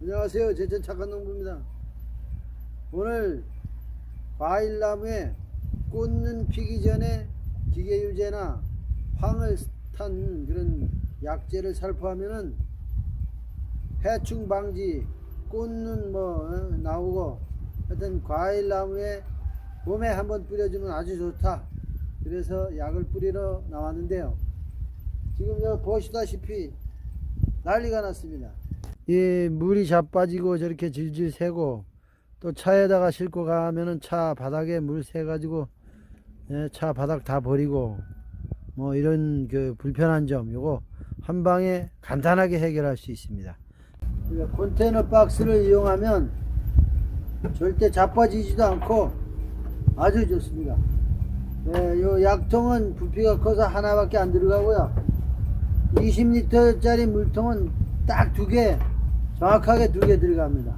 안녕하세요. 제천 착한 농부입니다. 오늘 과일나무에 꽃는 피기 전에 기계유제나 황을 탄 그런 약재를 살포하면은 해충 방지, 꽃는 뭐 어, 나오고 하여튼 과일나무에 봄에 한번 뿌려주면 아주 좋다. 그래서 약을 뿌리러 나왔는데요. 지금 보시다시피 난리가 났습니다. 이 물이 자빠지고 저렇게 질질 새고 또 차에다가 싣고 가면은 차 바닥에 물 새가지고 예, 차 바닥 다 버리고 뭐 이런 그 불편한 점 요거 한 방에 간단하게 해결할 수 있습니다. 컨테이너 박스를 이용하면 절대 자빠지지도 않고 아주 좋습니다. 예, 요 약통은 부피가 커서 하나밖에 안 들어가고요. 20리터짜리 물통은 딱 두 개, 정확하게 두 개 들어갑니다.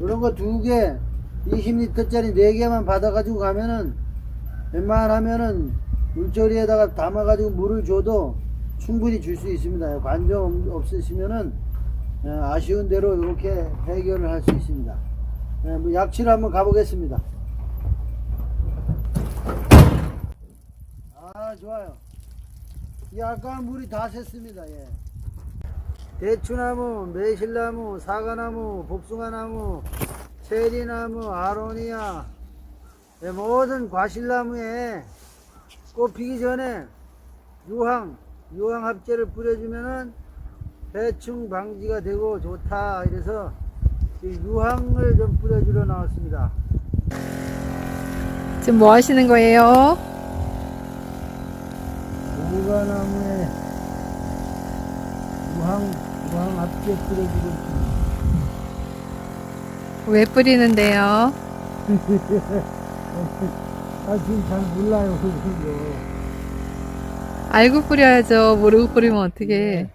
이런 거 두 개, 20리터짜리 네 개만 받아가지고 가면은 웬만하면은 물조리에다가 담아가지고 물을 줘도 충분히 줄 수 있습니다. 관정 없- 없으시면은 예, 아쉬운 대로 이렇게 해결을 할 수 있습니다. 예, 뭐 약치를 한번 가보겠습니다. 아, 좋아요. 이 아까 물이 다 샜습니다. 예. 대추나무, 매실나무, 사과나무, 복숭아나무, 체리나무, 아로니아, 예, 모든 과실나무에 꽃 피기 전에 유황, 유황 합제를 뿌려주면은 해충 방지가 되고 좋다. 이래서 이 유황을 좀 뿌려주러 나왔습니다. 지금 뭐 하시는 거예요? 무가나무에 유황, 유황 합제 뿌려주고 있습니다. 왜 뿌리는데요? 아, 지금 잘 몰라요, 그거. 알고 뿌려야죠. 모르고 뿌리면 어떻게? 네.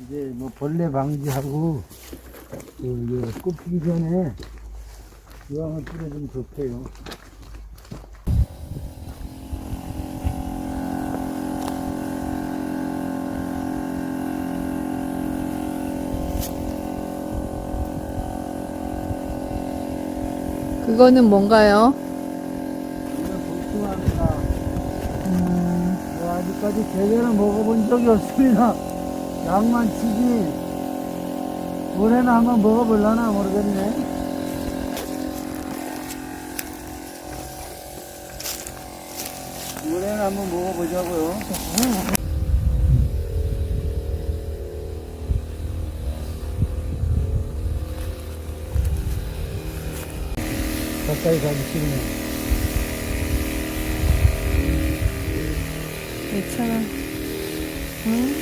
이제 뭐 벌레 방지하고 그 이제 꽃 피기 전에 유황을 뿌려주면 좋대요. 그거는 뭔가요? 복숭아입니다. 뭐 아직까지 제대로 먹어본 적이 없습니다. 양만 치지. 올해는 한번 먹어볼라나 모르겠네. 올해는 한번 먹어보자고요. 가까이 가기 싫으면. 괜찮아. 음.